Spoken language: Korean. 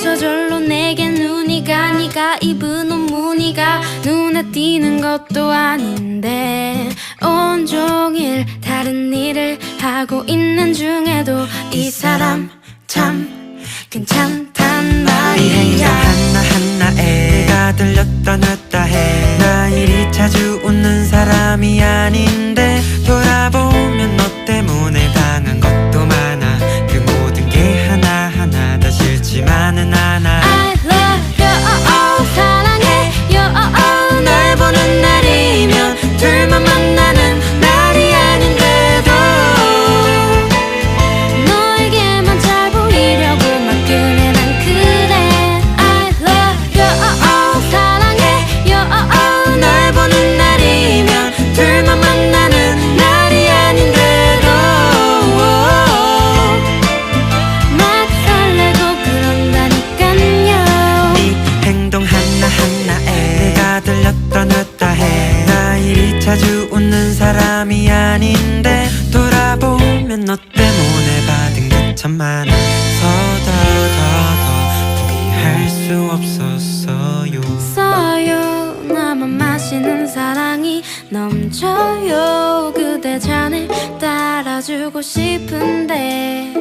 저절로 내게 눈이 가 네가 입은 옷 무늬가 눈에 띄는 것도 아닌데 온종일 다른 일을 하고 있는 중에도 이 사람 참 괜찮단 이 행동 말이야 하나하나에 내가 들렸다 놨다 해 나 이리 자주 웃는 사람이 아닌 아닌데 돌아보면 너 때문에 받은 게 참 많아서 더더더 포기할 수 없었어요. 써요. 나만 마시는 사랑이 넘쳐요. 그대 잔을 따라주고 싶은데